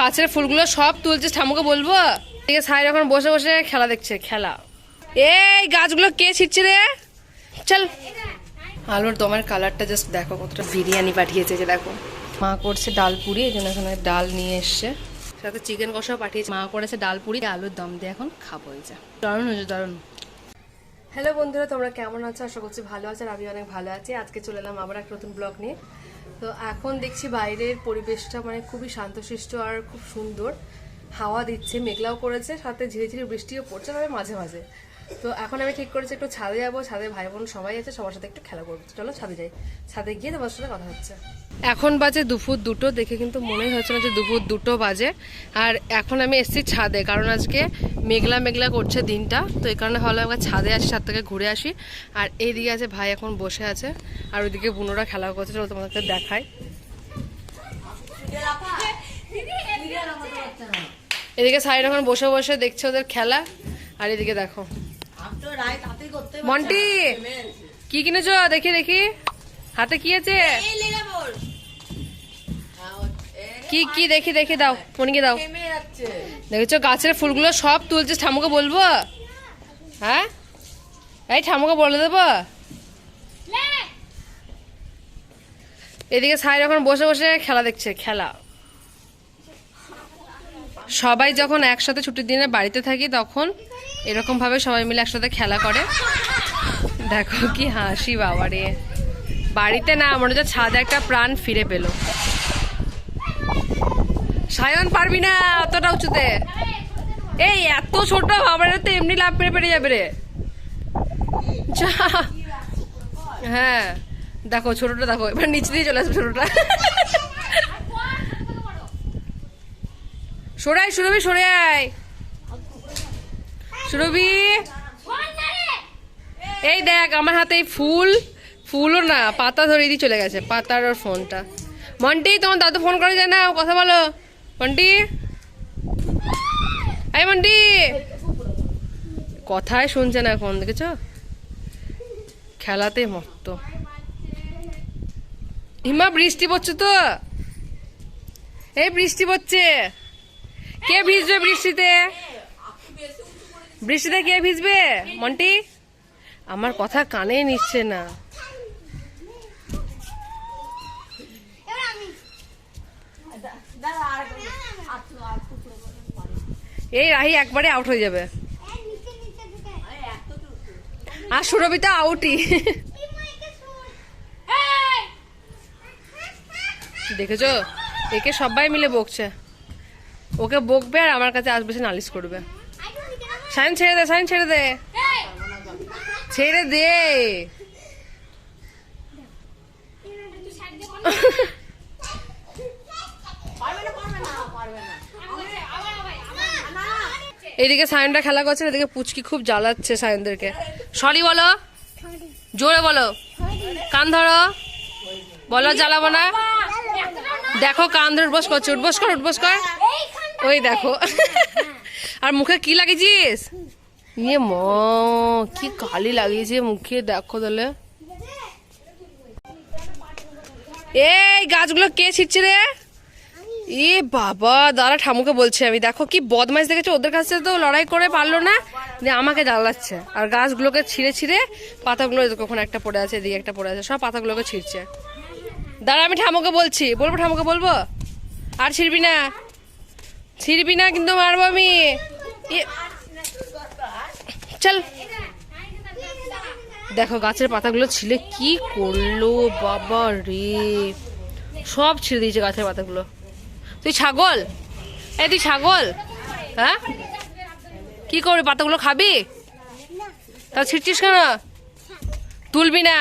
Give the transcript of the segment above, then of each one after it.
গাছের ফুলগুলো সব তুলছে ঠামুকে বলব? এদিকে সাইড এখন বসে বসে খেলা দেখছে, খেলা। এই গাছগুলো কে ছিটছে রে? চল। আলুর তোমার কালারটা জাস্ট দেখো, কতটা বিরিয়ানি পাঠিয়েছে যে দেখো। মা করছে ডাল পুরি, এই জন্য এখানে ডাল নিয়ে এসছে। সাথে চিকেন কষাও পাঠিয়েছে। মা করেছে ডাল পুরি আলুর দম দিয়ে এখন খাব এই যা। দারুণ হয়েছে, দারুণ। হ্যালো বন্ধুরা, তোমরা কেমন আছো? আশা করছি ভালো আছো আর আমি অনেক ভালো আছি। আজকে চলে এলাম আবার একটা নতুন ব্লগ নিয়ে। তো এখন দেখছি বাইরের পরিবেশটা মানে খুবই শান্তশিষ্ট আর খুব সুন্দর। হাওয়া দিচ্ছে, মেঘলাও করেছে, সাথে ঝিরে ঝিরে বৃষ্টিও পড়ছে তবে মাঝে মাঝে। তো এখন আমি ঠিক করেছি একটু ছাদে যাব, ছাদে ভাই বোন সবাই আছে, সবার সাথে একটু খেলা করব। চলো ছাদে যাই। ছাদে গিয়ে তোমার সাথে কথা হচ্ছে। এখন বাজে দুপুর দুটো, দেখে কিন্তু মনেই হচ্ছে না যে দুপুর দুটো বাজে। আর এখন আমি এসেছি ছাদে, কারণ আজকে মেঘলা মেঘলা করছে দিনটা। তো এই কারণে ভালো আমাকে ছাদে আসি, ছাদ থেকে ঘুরে আসি। আর এইদিকে আছে ভাই এখন বসে আছে, আর ওইদিকে বুনোরা খেলা করছে। চলো তোমাদেরকে দেখায় এদিকে সাইড এখন বসে বসে দেখছে ওদের খেলা, আর এদিকে দেখো। মন্টি কি কিনেছো? দেখি দেখি। হাতে কি আছে? কি কি দেখি দেখি দাও। মনিকে দাও। দেখেছ গাছের ফুলগুলো সব তুলছে ঠামুকে বলব? হ্যাঁ? এই ঠামুকে বলে দেবো? এদিকে সাইড এখন বসে বসে খেলা দেখছে খেলা। সবাই যখন একসাথে ছুটির দিনে বাড়িতে থাকি, তখন এরকম ভাবে সবাই মিলে একসাথে খেলা করে। দেখো কি হাসি বাবারে বাড়িতে না, মনে হচ্ছে ছাদে একটা প্রাণ ফিরে পেল। সায়ন, পারবি না অতটা উঁচুতে? এই, এত ছোট বাবার তো এমনি লাভ পেরে পেরে যাবে রে। হ্যাঁ দেখো ছোটটা, দেখো, এবার নিচে দিয়ে চলে আসবে ছোটটা। সরাই সুরভি, সরে আয়। সুরভি। এই দেখ, আমার হাতে ফুল, ফুলও না, পাতা ধরে দিয়ে চলে গেছে, পাতার ওর ফোনটা। মন্টি, তোমার দাদু ফোন করে যায় না, কথা বলো। মন্টি। এই মন্টি। কথাই শুনছে না এখন, দেখেছ? খেলাতে মস্ত হিমা, বৃষ্টি পড়ছে তো? এই বৃষ্টি পড়ছে। কে ভিজবে বৃষ্টিতে? বৃষ্টিতে কে ভিজবে? মন্টি? আমার কথা কানে নিচ্ছে না। এই রাহি একবারে আউট হয়ে যাবে। আর সুরভিতা আউটই দেখেছ? একে সবাই মিলে বকছে। ওকে বকবে আর আমার কাছে আসবে, সে নালিশ করবে। সাইন ছেড়ে দে সাইন ছেড়ে দে। ছেড়ে দে। এদিকে সায়নটা খেলা করছে, এদিকে পুচকি খুব জ্বালাচ্ছে সায়নদেরকে সরি বলো। জোরে বলো। কান ধরো। বলো, জ্বালাবো না। দেখো, কান ধরে উঠবস করছে, উঠবস কর উঠবস কর। ওই দেখো। আর মুখে কি লাগিয়েছিস? ইয়ে ম, কি কালি লাগিয়েছে মুখে, দেখো তাহলে। এই গাছগুলো কে ছিটছে রে? এ বাবা, দাঁড়া ঠামুকে বলছে আমি। দেখো কি বদমাইশ দেখেছ? ওদের কাছে তো লড়াই করে পারল না দিয়ে আমাকে জ্বালাচ্ছে। আর গাছগুলোকে ছিঁড়ে ছিঁড়ে পাতাগুলো ওখানে একটা পড়ে আছে, এদিকে একটা পড়ে আছে, সব পাতাগুলোকে ছিঁড়ছে। দাঁড়া আমি ঠামুকে বলছি। বলব ঠামুকে বলব? আর ছিড়বি না? ছিড়বি না কিন্তু মারবো আমি। এ, চল। দেখো গাছের পাতাগুলো ছিলে কি করল বাবা রে। সব ছিঁড়ে দিয়েছে গাছের পাতাগুলো। তুই ছাগল? এই তুই ছাগল? হ্যাঁ? কি করবি পাতাগুলো খাবি? তা ছিঁড়ছিস কেন? তুলবি না।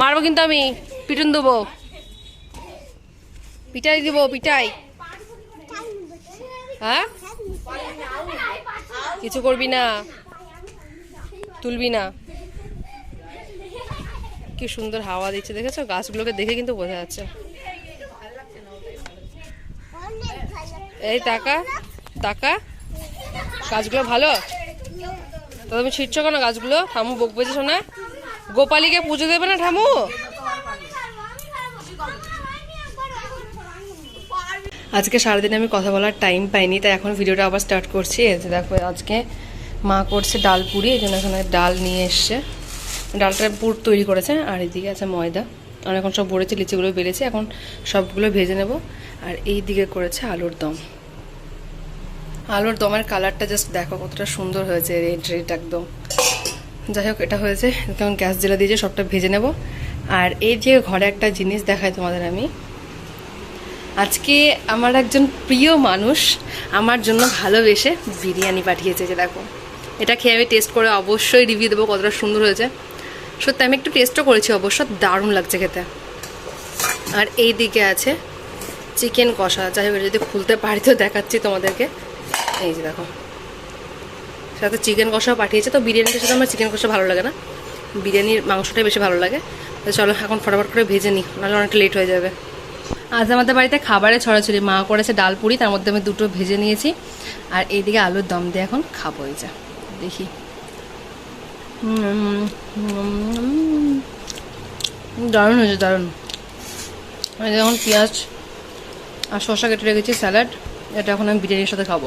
মারবো কিন্তু আমি। পিটুন দেবো। পিটাই দিব পিটাই। হ্যাঁ? কিছু করবি না? তুলবি না? কি সুন্দর হাওয়া দিচ্ছে, দেখেছ? গাছগুলোকে দেখে কিন্তু বোঝা যাচ্ছে। এই টাকা টাকা? গাছগুলো ভালো? তো তুমি ছিটছো কেন গাছগুলো? ঠামু বকবে যে শোনা গোপালীকে পুজো দেবে না ঠামু আজকে সারাদিন আমি কথা বলার টাইম পাইনি, তাই এখন ভিডিওটা আবার স্টার্ট করছি। যে দেখো, আজকে মা করছে ডাল পুরি, এই জন্য এখানে ডাল নিয়ে এসছে। ডালটা পুর তৈরি করেছে, আর এদিকে আছে ময়দা। আর এখন সব ভরেছে, লিচিগুলো বেড়েছে এখন সবগুলো ভেজে নেব। আর এই দিকে করেছে আলুর দম। আলুর দমের কালারটা জাস্ট দেখো, কতটা সুন্দর হয়েছে রেড রেড একদম। যাই হোক, এটা হয়েছে কেমন গ্যাস জেলা দিয়েছে সবটা ভেজে নেব। আর এই যে ঘরে একটা জিনিস দেখায় তোমাদের আমি। আজকে আমার একজন প্রিয় মানুষ আমার জন্য ভালোবেসে বিরিয়ানি পাঠিয়েছে, যে দেখো। এটা খেয়ে আমি টেস্ট করে অবশ্যই রিভিউ দেবো কতটা সুন্দর হয়েছে। সত্যি, আমি একটু টেস্টও করেছি অবশ্য, দারুণ লাগছে খেতে। আর এই দিকে আছে চিকেন কষা। যাই হোক যদি খুলতে পারি তো দেখাচ্ছি তোমাদেরকে। এই যে দেখো। সাথে চিকেন কষাও পাঠিয়েছে, তো বিরিয়ানিটার সাথে আমার চিকেন কষা ভালো লাগে না। বিরিয়ানির মাংসটাই বেশি ভালো লাগে। তো চলো, এখন ফটাফট করে ভেজে নিই, নাহলে অনেকটা লেট হয়ে যাবে। আজ আমাদের বাড়িতে খাবারে ছড়াছড়ি। মা করেছে ডাল পুরি, তার মধ্যে আমি দুটো ভেজে নিয়েছি। আর এইদিকে আলুর দম দিয়ে এখন খাব এই যা, দেখি। দারুণ হয়েছে, দারুণ। যেমন এখন পেঁয়াজ আর শসা কেটে রেখেছি, স্যালাড। এটা এখন আমি বিরিয়ানির সাথে খাব।